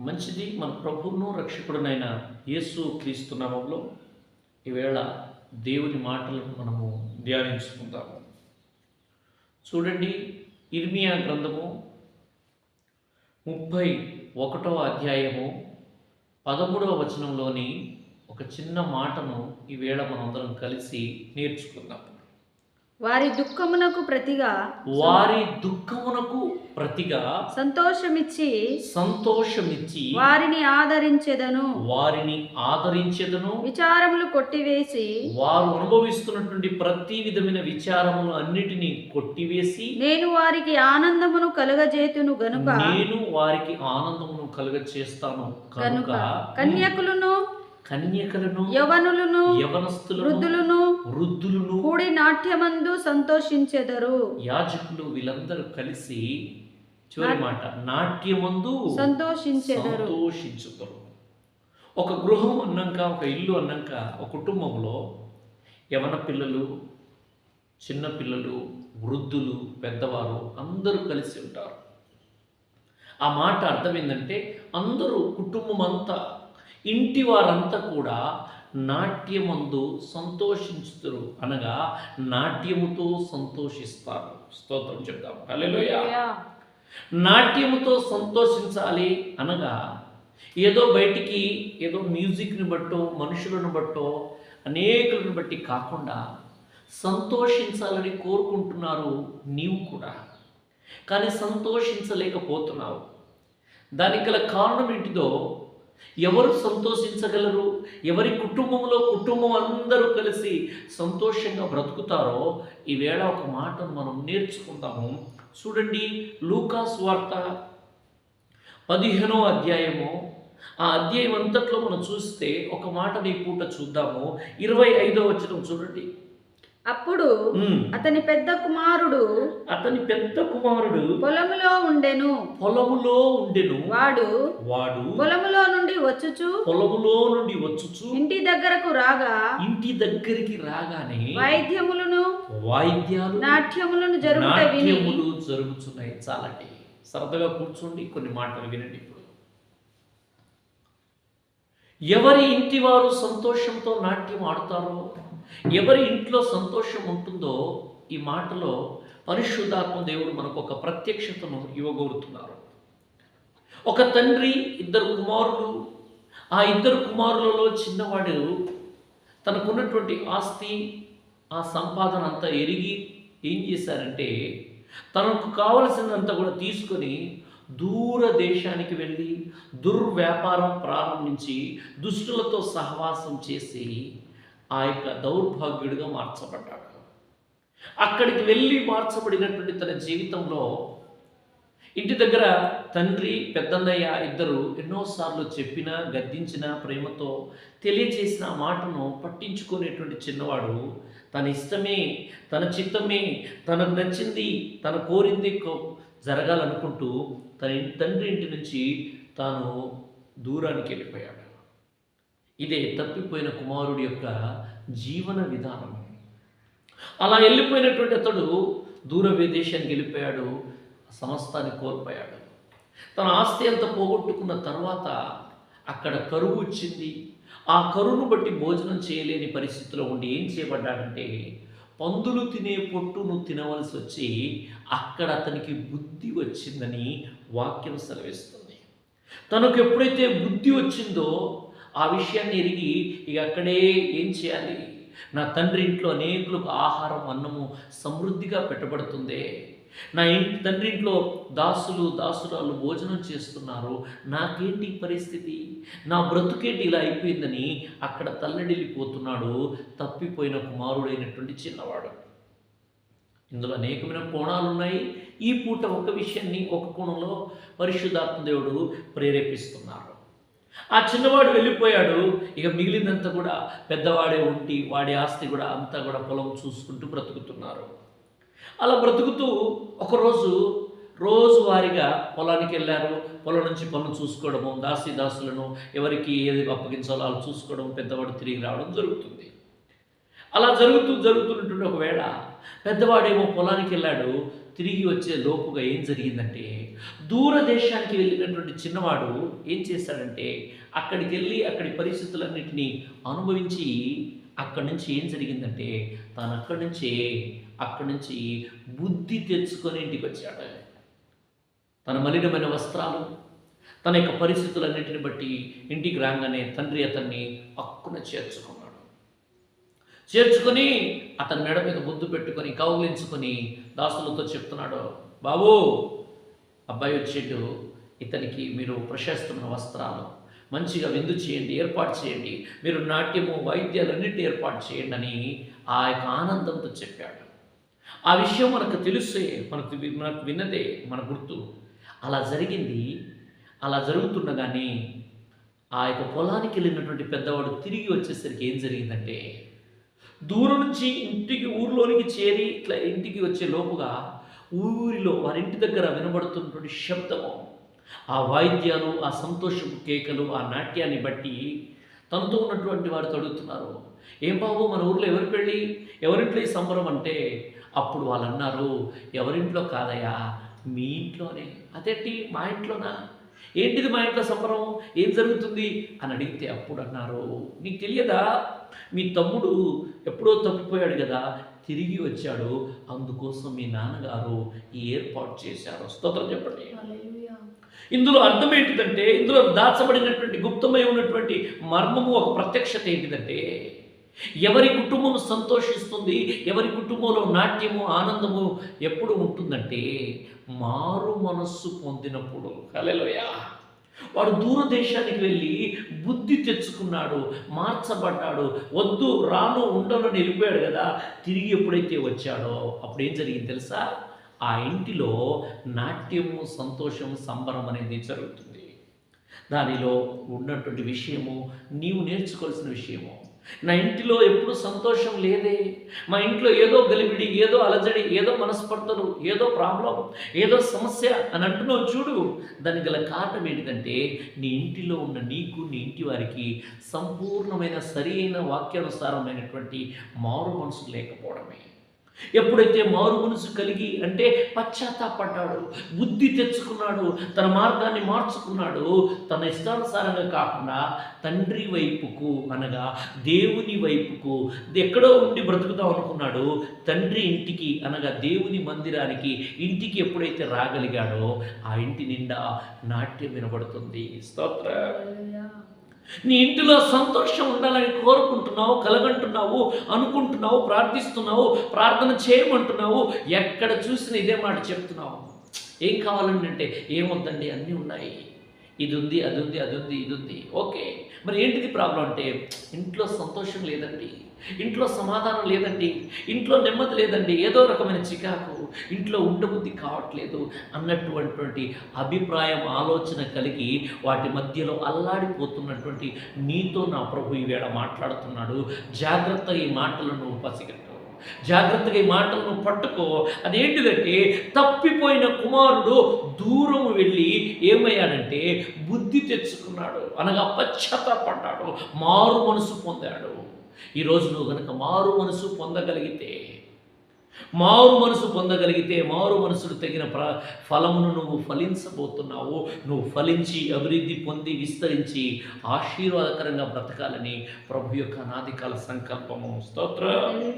మంచిది మన ప్రభువును రక్షకుడునైన యేసు క్రీస్తు నామంలో. ఈవేళ దేవుని మాటలను మనము ధ్యానించుకుందాము. చూడండి ఇర్మియా గ్రంథము ముప్పై ఒకటవ అధ్యాయము పదమూడవ వచనంలోని ఒక చిన్న మాటను ఈవేళ మనందరం కలిసి నేర్చుకుందాము. వారి దుఃఖమునకు ప్రతిగా వారి దుఃఖమునకు ప్రతిగా సంతోషమిచ్చి సంతోషమిచ్చి వారిని ఆదరించెదను. వారిని ఆదరించెదను. విచారములు కొట్టివేసి వారు అనుభవిస్తున్నటువంటి ప్రతి విధమైన విచారములు అన్నిటినీ కొట్టివేసి నేను వారికి ఆనందమును కలుగజేతును గనుక నేను వారికి ఆనందమును కలుగ చేస్తాను కనుక కనుక కన్యకులను కన్యకలను యవనులను యవనస్తులను వృద్ధులను వృద్ధులను కూడి నాట్యమందు సంతోషించెదరు. యాజకులు వీళ్ళందరూ కలిసి చివరి మాట నాట్యమందు సంతోషించెదరు. సంతోషించుతారు ఒక గృహం అన్నాక ఒక ఇల్లు అన్నాక ఒక కుటుంబంలో యవన పిల్లలు చిన్న పిల్లలు వృద్ధులు పెద్దవారు అందరూ కలిసి ఉంటారు. ఆ మాట అర్థం ఏంటంటే అందరూ కుటుంబం అంతా ఇంటి వారంతా కూడా నాట్యమందు సంతోషించుతారు. అనగా నాట్యముతో సంతోషిస్తారు. స్తోత్రం హల్లెలూయా. నాట్యముతో సంతోషించాలి అనగా ఏదో బయటికి ఏదో మ్యూజిక్ని బట్టో మనుషులను బట్టో అనేకులను బట్టి కాకుండా సంతోషించాలని కోరుకుంటున్నారు నీవు కూడా. కానీ సంతోషించలేకపోతున్నావు. దానికి గల కారణం ఏంటిదో ఎవరు సంతోషించగలరు? ఎవరి కుటుంబంలో కుటుంబం అందరూ కలిసి సంతోషంగా బ్రతుకుతారో? ఈవేళ ఒక మాటను మనం నేర్చుకుందాము. చూడండి లూకాస్ వార్త పదిహేనో అధ్యాయము. ఆ అధ్యాయం అంతట్లో మనం చూస్తే ఒక మాట నీ పూట చూద్దాము. ఇరవై ఐదో వచనం చూడండి. అప్పుడు అతని పెద్ద కుమారుడు అతని పెద్ద కుమారుడు పొలములో ఉండెను. పొలములో ఉండెను. వాడు వాడు పొలములో నుండి వచ్చుచు. పొలములో నుండి వచ్చుచు. ఇంటి దగ్గరకు రాగా ఇంటి దగ్గరికి రాగానే వాయిద్యములను వాయిద్యాలు నాట్యములను నాట్యములు జరుగుతున్నాయి చాలండి. సరదాగా కూర్చోండి. కొన్ని మాటలు వినండి ఇప్పుడు. ఎవరి ఇంటి వారు సంతోషంతో నాట్యం ఆడతారో ఎవరి ఇంట్లో సంతోషం ఉంటుందో ఈ మాటలో పరిశుద్ధాత్మ దేవుడు మనకు ఒక ప్రత్యక్షతను ఇవ్వగోరుతున్నారు. ఒక తండ్రి ఇద్దరు కుమారులు ఆ ఇద్దరు కుమారులలో చిన్నవాడు తనకున్నటువంటి ఆస్తి ఆ సంపాదన అంతా ఎరిగి ఏం చేశారంటే తనకు కావలసినంత కూడా తీసుకొని దూర దేశానికి వెళ్ళి దుర్వ్యాపారం ప్రారంభించి దుష్టులతో సహవాసం చేసి ఆ యొక్క దౌర్భాగ్యుడిగా మార్చబడ్డాడు. అక్కడికి వెళ్ళి మార్చబడినటువంటి తన జీవితంలో ఇంటి దగ్గర తండ్రి పెద్దన్నయ్య ఇద్దరు ఎన్నోసార్లు చెప్పినా గద్దించిన ప్రేమతో తెలియచేసిన మాటను పట్టించుకునేటువంటి చిన్నవాడు తన ఇష్టమే తన చిత్తమే తనకు నచ్చింది తన కోరింది జరగాలనుకుంటూ తన తండ్రి ఇంటి నుంచి తాను దూరానికి వెళ్ళిపోయాడు. ఇదే తప్పిపోయిన కుమారుడి యొక్క జీవన విధానం. అలా వెళ్ళిపోయినటువంటి అతడు దూర విదేశానికి వెళ్ళిపోయాడు సమస్తాన్ని కోల్పోయాడు. తన ఆస్తి అంతా పోగొట్టుకున్న తర్వాత అక్కడ కరువు వచ్చింది. ఆ కరువును బట్టి భోజనం చేయలేని పరిస్థితిలో ఉండి ఏం చేయబడ్డాడంటే పందులు తినే పొట్టును తినవలసి వచ్చి అక్కడ అతనికి బుద్ధి వచ్చిందని వాక్యం సెలవిస్తుంది. తనకు ఎప్పుడైతే బుద్ధి వచ్చిందో ఆ విషయాన్ని ఎరిగి ఇక అక్కడే ఏం చేయాలి? నా తండ్రి ఇంట్లో అనేకులకు ఆహారం అన్నము సమృద్ధిగా పెట్టబడుతుంది. నా ఇంటి తండ్రి ఇంట్లో దాసులు దాసురాలు భోజనం చేస్తున్నారు. నాకేంటి పరిస్థితి? నా బ్రతుకేంటి ఇలా అయిపోయిందని అక్కడ తల్లడిల్లిపోతున్నాడు తప్పిపోయిన కుమారుడైనటువంటి చిన్నవాడు. ఇందులో అనేకమైన కోణాలు ఉన్నాయి ఈ పూట ఒక విషయాన్ని ఒక కోణంలో పరిశుద్ధాత్మ దేవుడు ప్రేరేపిస్తున్నారు. ఆ చిన్నవాడు వెళ్ళిపోయాడు. ఇక మిగిలిందంతా కూడా పెద్దవాడే ఉండి వాడి ఆస్తి కూడా అంతా కూడా పొలం చూసుకుంటూ బ్రతుకుతున్నారు. అలా బ్రతుకుతూ ఒకరోజు రోజువారీగా పొలానికి వెళ్ళారు. పొలం నుంచి పనులు చూసుకోవడము దాసి దాసులను ఎవరికి ఏది అప్పగించాలో అలా చూసుకోవడం పెద్దవాడు తిరిగి రావడం జరుగుతుంది. అలా జరుగుతూ జరుగుతున్నటువంటి ఒకవేళ పెద్దవాడేమో పొలానికి వెళ్ళాడు తిరిగి వచ్చే లోపుగా ఏం జరిగిందంటే దూరదేశానికి వెళ్ళినటువంటి చిన్నవాడు ఏం చేశాడంటే అక్కడికి వెళ్ళి అక్కడి పరిస్థితులన్నింటినీ అనుభవించి అక్కడి నుంచి ఏం జరిగిందంటే తను అక్కడి నుంచి అక్కడి నుంచి బుద్ధి తెచ్చుకొని ఇంటికి వచ్చాడు తన మలినమైన వస్త్రాలు తన యొక్క పరిస్థితులన్నింటిని బట్టి ఇంటికి రాగానే తండ్రి అతన్ని అక్కున చేర్చుకున్నాడు. చేర్చుకొని అతని మెడ మీద ముద్దు పెట్టుకొని కౌగిలించుకొని దాసులతో చెప్తున్నాడు బాబు అబ్బాయి వచ్చేడు ఇతనికి మీరు ప్రశస్తమైన వస్త్రాలు మంచిగా విందు చేయండి ఏర్పాటు చేయండి. మీరు నాట్యము వైద్యాలన్నింటినీ ఏర్పాటు చేయండి అని ఆ యొక్క ఆనందంతో చెప్పాడు. ఆ విషయం మనకు తెలుసే మనకు మనకు విన్నదే మన గుర్తు. అలా జరిగింది. అలా జరుగుతుండగానే ఆ యొక్క పొలానికి వెళ్ళినటువంటి పెద్దవాడు తిరిగి వచ్చేసరికి ఏం జరిగిందంటే దూరం నుంచి ఇంటికి ఊర్లోనికి చేరి ఇట్లా ఇంటికి వచ్చే లోపుగా ఊరిలో వారింటి దగ్గర వినబడుతున్నటువంటి శబ్దము. ఆ వాయిద్యాలు ఆ సంతోషపు కేకలు ఆ నాట్యాన్ని బట్టి తనతో ఉన్నటువంటి వారు తడుగుతున్నారు. ఏం బాబు మన ఊర్లో ఎవరి పెళ్ళి? ఎవరింట్లో ఈ సంబరం అంటే? అప్పుడు వాళ్ళు అన్నారు ఎవరింట్లో కాదయ్యా మీ ఇంట్లోనే. అదేంటి మా ఇంట్లోనా? ఏంటిది మా ఇంట్లో సంబరం? ఏం జరుగుతుంది? అని అడిగితే అప్పుడు అన్నారు నీకు తెలియదా? మీ తమ్ముడు ఎప్పుడో తప్పిపోయాడు కదా తిరిగి వచ్చాడు. అందుకోసం మీ నాన్నగారు ఈ ఏర్పాటు చేశారు. స్తోత్రం చెప్పండి. ఇందులో అర్థం ఏంటిదంటే ఇందులో దాచబడినటువంటి గుప్తమై ఉన్నటువంటి మర్మము ఒక ప్రత్యక్షత ఏంటిదంటే ఎవరి కుటుంబం సంతోషిస్తుంది ఎవరి కుటుంబంలో నాట్యము ఆనందము ఎప్పుడు ఉంటుందంటే మారు మనస్సు పొందినప్పుడు. హల్లెలూయా! వాడు దూరదేశానికి వెళ్ళి బుద్ధి తెచ్చుకున్నాడు మార్చబడ్డాడు వద్దు రాను ఉండను వెళ్ళిపోయాడు కదా తిరిగి ఎప్పుడైతే వచ్చాడో అప్పుడు ఏం జరిగింది తెలుసా? ఆ ఇంటిలో నాట్యము సంతోషము సంబరం అనేది జరుగుతుంది. దానిలో ఉన్నటువంటి విషయము నీవు నేర్చుకోవాల్సిన విషయము. నా ఇంటిలో ఎప్పుడు సంతోషం లేదే. మా ఇంట్లో ఏదో గలిబిడి ఏదో అలజడి ఏదో మనస్పర్ధలు ఏదో ప్రాబ్లం ఏదో సమస్య అని అంటున్నావు చూడు. దానికి గల కారణం ఏంటిదంటే నీ ఇంటిలో ఉన్న నీకు నీ ఇంటి వారికి సంపూర్ణమైన సరి అయిన వాక్యానుసారమైనటువంటి మారు మనసు లేకపోవడమే. ఎప్పుడైతే మారు మనసు కలిగి అంటే పశ్చాత్తాపడ్డాడు బుద్ధి తెచ్చుకున్నాడు తన మార్గాన్ని మార్చుకున్నాడు తన ఇష్టానుసారంగా కాకుండా తండ్రి వైపుకు అనగా దేవుని వైపుకు ఎక్కడో ఉండి బ్రతుకుతాం అనుకున్నాడు తండ్రి ఇంటికి అనగా దేవుని మందిరానికి ఇంటికి ఎప్పుడైతే రాగలిగాడో ఆ ఇంటి నిండా నాట్యం వినబడుతుంది. స్తోత్ర. నీ ఇంటిలో సంతోషం ఉండాలని కోరుకుంటున్నావు కలగంటున్నావు అనుకుంటున్నావు ప్రార్థిస్తున్నావు ప్రార్థన చేయమంటున్నావు ఎక్కడ చూసినా ఇదే మాట చెప్తున్నావు. ఏం కావాలండి అంటే ఏమొద్దండి? అన్నీ ఉన్నాయి. ఇది ఉంది అది ఉంది అది ఉంది ఇది ఉంది ఓకే. మరి ఏంటిది ప్రాబ్లం అంటే ఇంట్లో సంతోషం లేదండి. ఇంట్లో సమాధానం లేదండి ఇంట్లో నెమ్మది లేదండి ఏదో రకమైన చికాకు ఇంట్లో ఉండబుద్ధి కావట్లేదు అన్నటువంటి అభిప్రాయం ఆలోచన కలిగి వాటి మధ్యలో అల్లాడిపోతున్నటువంటి నీతో నా ప్రభు ఈవేళ మాట్లాడుతున్నాడు. జాగ్రత్తగా ఈ మాటలను పసిగట్టు. జాగ్రత్తగా ఈ మాటలను పట్టుకో. అదేంటిదంటే తప్పిపోయిన కుమారుడు దూరం వెళ్ళి ఏమయ్యాడంటే బుద్ధి తెచ్చుకున్నాడు. అనగా పశ్చాత్తాపడ్డాడు. మారు మనసు పొందాడు. ఈరోజు నువ్వు కనుక మారు మనసు పొందగలిగితే మారు మనసు పొందగలిగితే మారు మనసుకు తగిన ప్ర ఫలమును నువ్వు ఫలించబోతున్నావు. నువ్వు ఫలించి అభివృద్ధి పొంది విస్తరించి ఆశీర్వాదకరంగా బ్రతకాలని ప్రభు యొక్క అనాదికాల సంకల్పము. స్తోత్రం.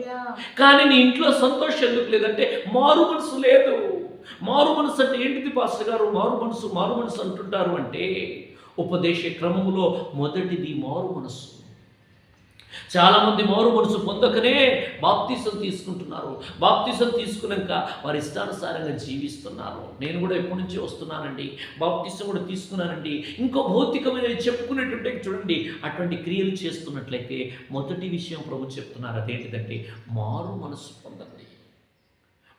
కానీ నీ ఇంట్లో సంతోషం ఎందుకు లేదంటే మారు మనసు లేదు. మారు మనసు అంటే ఏంటిది పాస్టర్ గారు? మారు మనసు మారు మనసు అంటుంటారు అంటే ఉపదేశ క్రమములో మొదటిది మారు మనసు. చాలామంది మారు మనసు పొందకనే బాప్తీసం తీసుకుంటున్నారు. బాప్తీసం తీసుకున్నాక వారి ఇష్టానుసారంగా జీవిస్తున్నారు. నేను కూడా ఎప్పటి నుంచి వస్తున్నానండి. బాప్తీసం కూడా తీసుకున్నానండి. ఇంకో భౌతికమైన చెప్పుకునేటువంటి చూడండి. అటువంటి క్రియలు చేస్తున్నట్లయితే మొదటి విషయం ప్రభు చెప్తున్నారు. అదేంటిదంటే మారు మనసు పొందక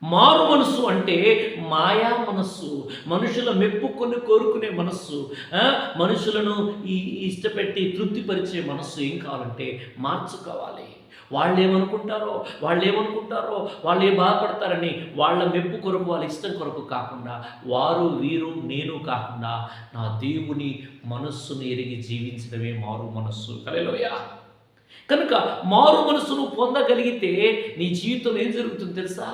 మారు మనస్సు అంటే మాయా మనస్సు. మనుషుల మెప్పుకొని కోరుకునే మనస్సు. మనుషులను ఈ ఇష్టపెట్టి తృప్తిపరిచే మనస్సు ఏం కావాలంటే మార్చుకోవాలి. వాళ్ళు ఏమనుకుంటారో వాళ్ళు ఏమనుకుంటారో వాళ్ళు ఏం బాధపడతారని వాళ్ళ మెప్పు కొరకు వాళ్ళ ఇష్టం కొరకు కాకుండా వారు వీరు నేను కాకుండా నా దేవుని మనస్సును ఎరిగి జీవించడమే మారు మనస్సు. కలలోయా కనుక మారు మనస్సును పొందగలిగితే నీ జీవితంలో ఏం జరుగుతుంది తెలుసా?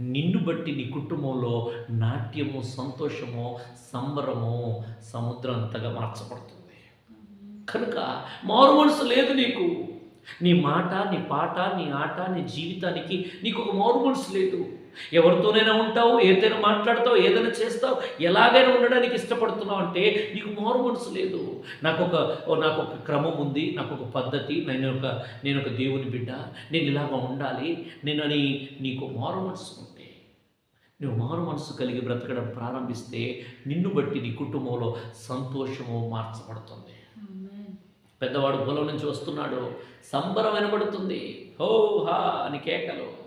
నిన్ను బట్టి నీ కుటుంబంలో నాట్యము సంతోషము సంబరము సముద్రం అంతగా మార్చబడుతుంది. కనుక మారు మనసు లేదు నీకు. నీ మాట నీ పాట నీ ఆట నీ జీవితానికి నీకు ఒక మారు మనసు లేదు. ఎవరితోనైనా ఉంటావు ఏదైనా మాట్లాడతావు ఏదైనా చేస్తావు ఎలాగైనా ఉండడానికి ఇష్టపడుతున్నావు అంటే నీకు మారు మనసు లేదు. నాకు ఒక నాకు ఒక క్రమం ఉంది నాకు ఒక పద్ధతి నేను ఒక నేను ఒక దేవుని బిడ్డ నేను ఇలాగ ఉండాలి నేనని నీకు మారు మనసు ఉంటే నువ్వు మారు మనసు కలిగి బ్రతకడం ప్రారంభిస్తే నిన్ను బట్టి నీ కుటుంబంలో సంతోషము మార్చబడుతుంది. పెద్దవాడు పొలం నుంచి వస్తున్నాడు సంబరం వినబడుతుంది. హో హా అని కేకలు.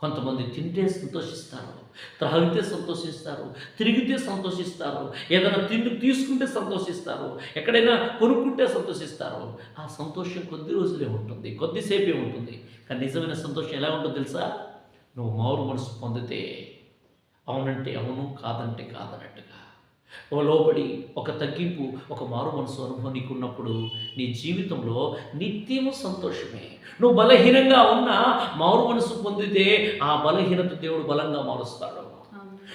కొంతమంది తింటే సంతోషిస్తారు త్రాగితే సంతోషిస్తారు తిరిగితే సంతోషిస్తారు ఏదైనా తిండి తీసుకుంటే సంతోషిస్తారు ఎక్కడైనా కొనుక్కుంటే సంతోషిస్తారు. ఆ సంతోషం కొద్ది రోజులే ఉంటుంది కొద్దిసేపే ఉంటుంది. కానీ నిజమైన సంతోషం ఎలా ఉంటుందో తెలుసా? నువ్వు మారు మనసు పొందితే అవునంటే అవును కాదంటే కాదన్నట్టుగా. లోబడి ఒక తగ్గింపు ఒక మారు మనసు అనుభవం నీకు ఉన్నప్పుడు నీ జీవితంలో నిత్యము సంతోషమే. నువ్వు బలహీనంగా ఉన్నా మారు మనసు పొందితే ఆ బలహీనత దేవుడు బలంగా మారుస్తాడు.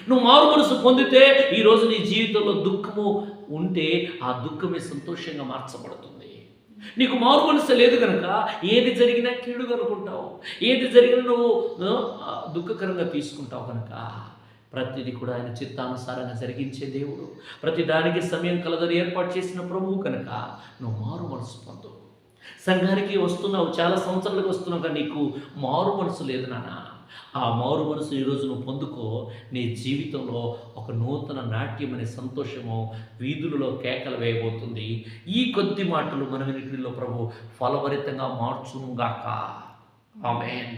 నువ్వు మారు మనసు పొందితే ఈరోజు నీ జీవితంలో దుఃఖము ఉంటే ఆ దుఃఖమే సంతోషంగా మార్చబడుతుంది. నీకు మారు మనసు లేదు కనుక ఏది జరిగినా కీడుగా అనుకుంటావు. ఏది జరిగినా నువ్వు దుఃఖకరంగా తీసుకుంటావు కనుక ప్రతిదీ కూడా ఆయన చిత్తానుసారంగా జరిగించే దేవుడు. ప్రతి దానికి సమయం కలదని ఏర్పాటు చేసిన ప్రభువు కనుక నువ్వు మారు మనసు పొందు. సంఘానికి వస్తున్నావు చాలా సంవత్సరాలకు వస్తున్నావు కానీ నీకు మారు మనసు లేదు నాన్న. ఆ మారు మనసు ఈరోజు నువ్వు పొందుకో. నీ జీవితంలో ఒక నూతన నాట్యం అనే సంతోషము వీధులలో కేకలు వేయబోతుంది. ఈ కొద్ది మాటలు మన వినికిడిలో ప్రభు ఫలభరితంగా మార్చును గాక ఆమెన్.